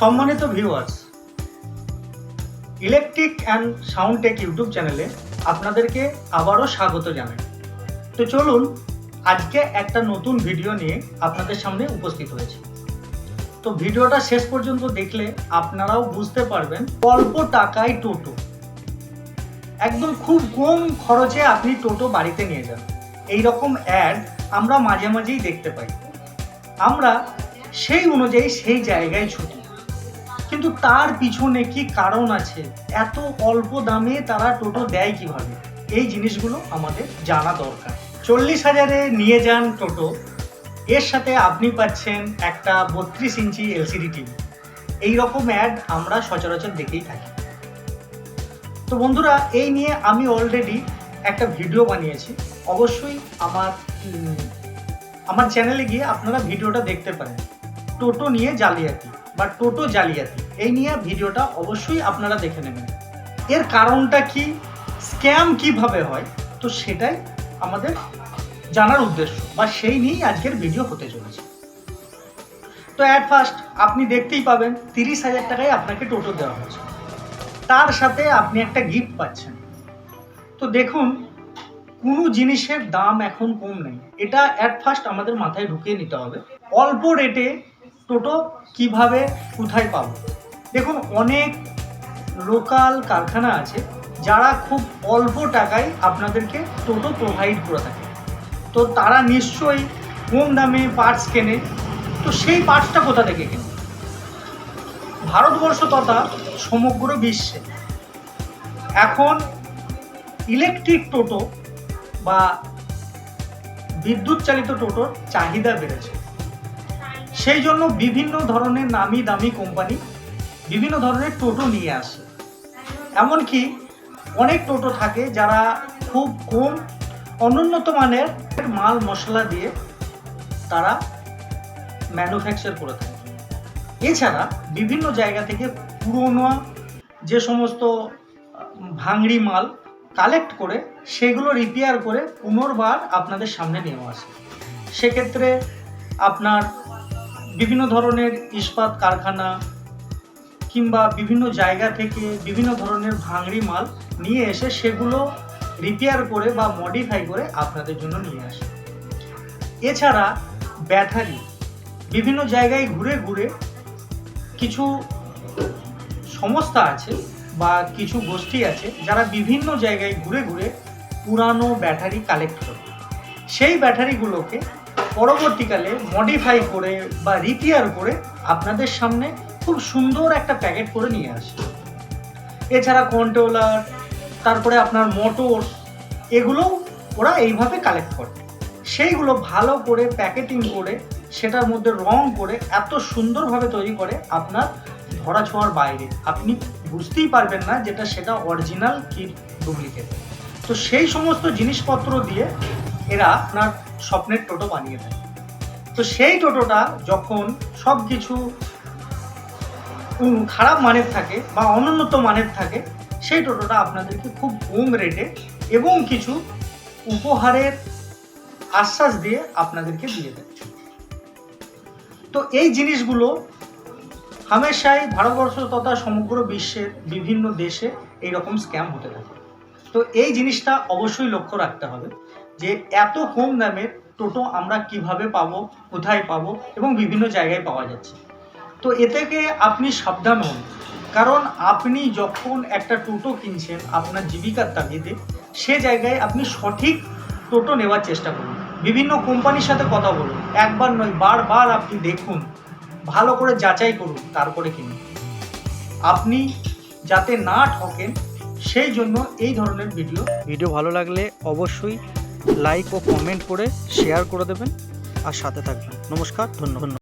সম্মানিত viewers electric and sound tech YouTube চ্যানেলে আপনাদেরকে আবারও স্বাগত জানাই। তো চলুন, আজকে একটা নতুন ভিডিও নিয়ে আপনাদের সামনে উপস্থিত হয়েছে। তো ভিডিওটা শেষ পর্যন্ত দেখলে আপনারাও বুঝতে পারবেন, অল্প টাকায় টোটো। একদম খুব কম খরচে আপনি টোটো বাড়িতে নিয়ে যান। এই রকম অ্যাড আমরা মাঝে মাঝেই দেখতে পাই। আমরা সেই অনুযায়ী সেই জায়গায় ছুটি। কিন্তু তার পিছনে কি কারণ আছে? এত অল্প দামে তারা টোটো দেয় কীভাবে? এই জিনিসগুলো আমাদের জানা দরকার। চল্লিশ হাজারে নিয়ে যান টোটো। এর সাথে আপনি পাচ্ছেন একটা বত্রিশ ইঞ্চি এলসিডি টিভি। এই রকম অ্যাড আমরা সচরাচর দেখেই থাকি। তো বন্ধুরা, এই নিয়ে আমি অলরেডি একটা ভিডিও বানিয়েছি। অবশ্যই আমার আমার চ্যানেলে গিয়ে আপনারা ভিডিওটা দেখতে পারেন। টোটো নিয়ে জালিয়াতি। বা টোটো জালিয়াতি, এই নিয়ে ভিডিওটা অবশ্যই আপনারা দেখে নেবেন। এর কারণটা কি? স্ক্যাম কীভাবে হয়? তো সেটাই আমাদের জানার উদ্দেশ্য বা সেই নিয়েই আজকের ভিডিও হতে চলেছে। তো অ্যাট ফার্স্ট আপনি দেখতেই পাবেন তিরিশ হাজার টাকায় আপনাকে টোটো দেওয়া হয়েছে। তার সাথে আপনি একটা গিফট পাচ্ছেন। তো দেখুন, কোনো জিনিসের দাম এখন কম নেই। এটা অ্যাট ফার্স্ট আমাদের মাথায় ঢুকিয়ে নিতে হবে। অল্প রেটে টোটো কীভাবে কোথায় পাবো? দেখুন, অনেক লোকাল কারখানা আছে যারা খুব অল্প টাকায় আপনাদেরকে টোটো প্রোভাইড করে থাকে। তো তারা নিশ্চয়ই কম দামে পার্টস কেনে। তো সেই পার্টসটা কোথা থেকে কেনে? ভারতবর্ষ তথা সমগ্র বিশ্বে। এখন ইলেকট্রিক টোটো বা বিদ্যুৎ চালিত টোটোর চাহিদা বেড়েছে। সেই জন্য বিভিন্ন ধরনের নামি দামি কোম্পানি বিভিন্ন ধরনের টোটো নিয়ে আসে। এমনকি অনেক টোটো থাকে যারা খুব কম অনুন্নত মানের মাল মশলা দিয়ে তারা ম্যানুফ্যাকচার করে থাকে। এছাড়া বিভিন্ন জায়গা থেকে পুরোনো যে সমস্ত ভাঙড়ি মাল কালেক্ট করে সেগুলো রিপেয়ার করে পুনর্বার আপনাদের সামনে নিয়ে আসে। সেক্ষেত্রে আপনার বিভিন্ন ধরনের ইস্পাত কারখানা কিংবা বিভিন্ন জায়গা থেকে বিভিন্ন ধরনের ভাঙড়ি মাল নিয়ে এসে সেগুলো রিপেয়ার করে বা মডিফাই করে আপনাদের জন্য নিয়ে আসে। এছাড়া ব্যাটারি, বিভিন্ন জায়গায় ঘুরে ঘুরে কিছু সংস্থা আছে বা কিছু গোষ্ঠী আছে যারা বিভিন্ন জায়গায় ঘুরে ঘুরে পুরানো ব্যাটারি কালেক্ট করে। সেই ব্যাটারিগুলোকে পরবর্তীকালে মডিফাই করে বা রিপেয়ার করে আপনাদের সামনে খুব সুন্দর একটা প্যাকেট করে নিয়ে আসে এছাড়া কন্ট্রোলার তারপরে আপনার মোটর এগুলোও ওরা এইভাবে কালেক্ট করে। সেইগুলো ভালো করে প্যাকেটিং করে, সেটার মধ্যে রং করে এত সুন্দরভাবে তৈরি করে আপনার ধরা ছোঁয়ার বাইরে। আপনি বুঝতেই পারবেন না যেটা সেটা অরিজিনাল কি ডুপ্লিকেট তো সেই সমস্ত জিনিসপত্র দিয়ে এরা আপনার স্বপ্নের টোটো বানিয়ে দেয়। তো সেই টোটোটা যখন সব কিছু খারাপ মানের থাকে বা অনুন্নত মানের থাকে, সেই টোটোটা আপনাদেরকে খুব কম রেটে এবং কিছু উপহারের আশ্বাস দিয়ে আপনাদেরকে দিয়ে দেয়। তো এই জিনিসগুলো হামেশাই ভারতবর্ষ তথা সমগ্র বিশ্বের বিভিন্ন দেশে এই রকম স্ক্যাম হতে থাকে। তো এই জিনিসটা অবশ্যই লক্ষ্য রাখতে হবে। যে এত কম দামের টোটো আমরা কীভাবে পাবো, কোথায় পাবো এবং বিভিন্ন জায়গায় পাওয়া যাচ্ছে। তো এ থেকে আপনি সাবধান হন। কারণ আপনি যখন একটা টোটো কিনছেন, আপনার জীবিকার তাগিদে, সে জায়গায় আপনি সঠিক টোটো নেওয়ার চেষ্টা করুন। বিভিন্ন কোম্পানির সাথে কথা বলুন। একবার নয়, বারবার আপনি দেখুন। ভালো করে যাচাই করুন, তারপরে কিনুন। আপনি যাতে না ঠকেন, সেই জন্য এই ধরনের ভিডিও ভিডিও ভালো লাগলে অবশ্যই লাইক ও কমেন্ট করে শেয়ার করে দেবেন। আর সাথে থাকবেন। নমস্কার ধন্যবাদ।